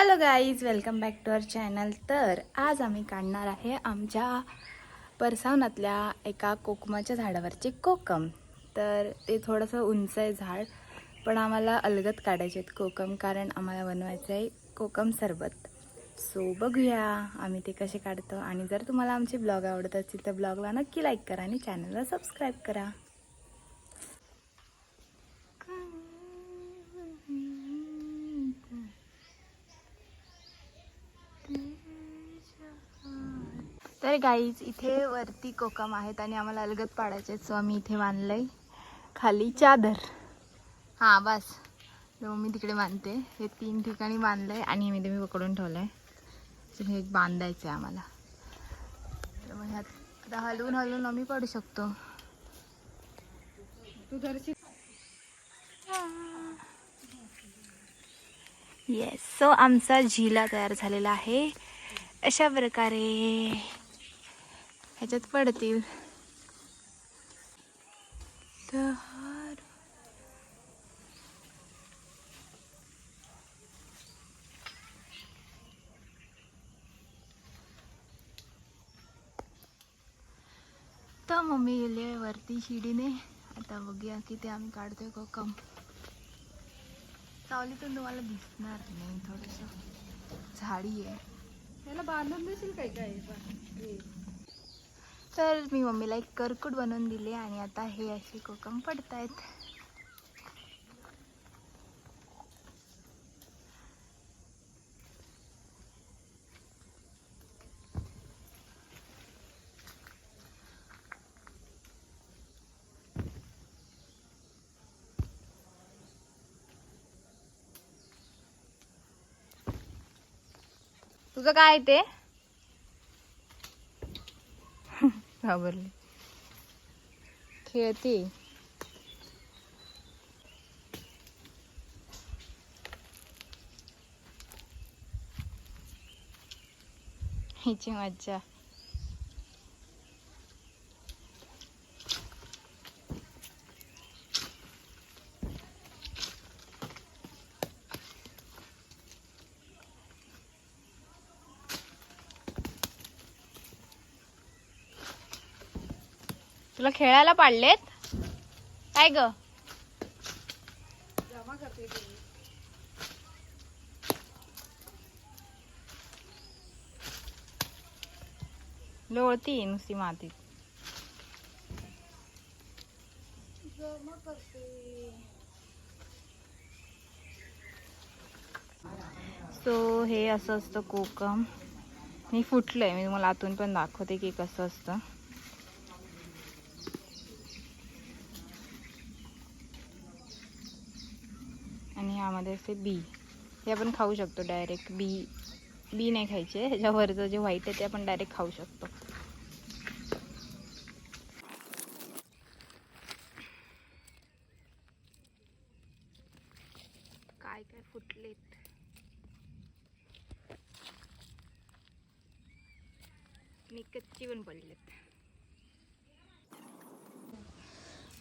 Hello guys welcome back to our channel तर आज आम्ही काढणार आहे आमच्या परसावनातल्या एका कोकमाच्या झाडावरचे कोकम. तर ते थोडंसं उंच आहे झाड पण आम्हाला अलगत काढायचे आहेत कोकम कारण आम्हाला बनवायचं आहे कोकम सरबत. सो बघूया आम्ही ते कसे काढतो. आणि जर तुम्हाला आमचे ब्लॉग आवडत असतील तर ब्लॉगला नक्की लाईक करा आणि चॅनलला सबस्क्राईब करा. तर गाईज इथे वरती कोकम आहेत आणि आम्हाला अलगत पाडायचे आहेत सो आम्ही इथे बांधलंय खाली चादर. हां बस. तर मी तिकडे बांधते. हे तीन ठिकाणी बांधलंय आणि हे मी तुम्ही पकडून ठेवलंय. आहे हे एक बांधायचं आहे आम्हाला. तर मग ह्यात आता हलवून हलवून आम्ही पडू शकतो. येस सो आमचा झिला तयार झालेला आहे. अशा प्रकारे ह्याच्यात पडतील. तर मम्मी गेली आहे वरती शिडीने. आता बघूया ते आम्ही काढतोय कोकम. सावलीतून तुम्हाला दिसणार नाही थोडस झाडी आहे. त्याला बांधून देशील काय काय? तर मी मम्मीला एक करकूट बनवून दिले आणि आता हे असे कोकम पडतायत. तुझं काय आहे ते? ખબર ખેતી. હિચી મજા. तुला खेळायला पाडलेत? काय ग? लोळती नुसती मातीत. सो हे असं असतं कोकम. मी फुटलंय मी तुम्हाला आतून पण दाखवते की कसं असतं आणि ह्यामध्ये असे बी. हे आपण खाऊ शकतो डायरेक्ट बी बी नाही खायचे. ह्याच्यावरचं जे व्हाईट आहे ते आपण डायरेक्ट खाऊ शकतो. काय काय फुटलेत? आणि कच्ची पण पडलेत.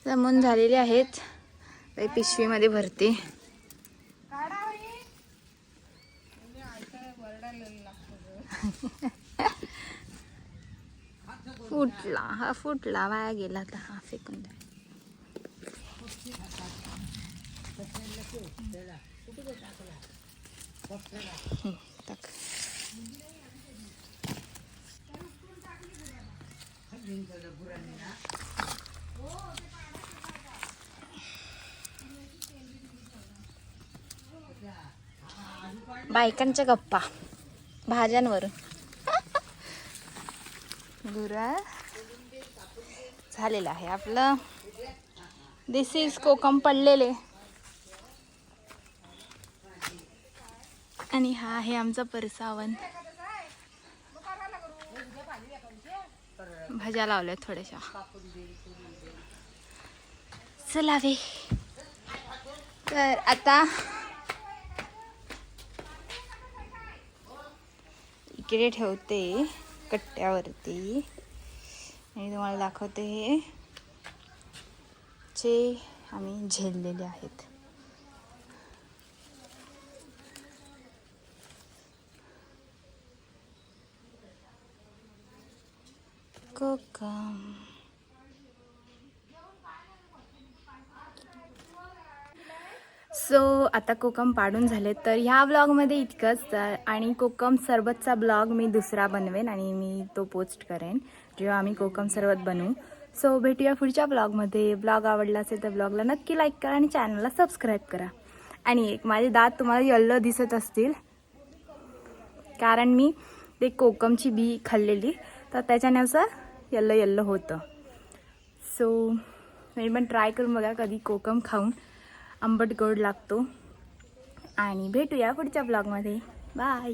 जमून झालेले आहेत. पिशवीमध्ये भरते. फुटला हा फुटला वाया गेला आता हा फेकून द्या हम्म, टाक. बायकांच्या गप्पा भाज्यांवरून. गुरा. झालेलं आहे आपलं. दिस इज कोकम पडलेले. आणि हा आहे आमचा परसावन भाज्या लावल्या थोड्याशा. चला वे. तर आता इकडे ठेवते कट्ट्यावरती. आणि तुम्हाला दाखवते हे. जे आम्ही झेललेले आहेत. कोकम. सो आता कोकम पाडून झाले तर ह्या ब्लॉगमध्ये इतकंच. तर आणि कोकम सरबतचा ब्लॉग मी दुसरा बनवेन आणि मी तो पोस्ट करेन जेव्हा आम्ही कोकम सरबत बनवू. सो भेटूया पुढच्या ब्लॉगमध्ये ब्लॉग आवडला असेल तर ब्लॉगला नक्की लाईक करा आणि चॅनलला सबस्क्राईब करा. आणि एक माझे दात तुम्हाला यल्लो दिसत असतील कारण मी ते कोकमची बी खाल्लेली तर त्याच्याने असं यल्लो येल्लो होतं. सो मी पण ट्राय करून बघा कधी कोकम खाऊन. आंबट गोड लागतो. आणि भेटूया पुढच्या ब्लॉगमध्ये बाय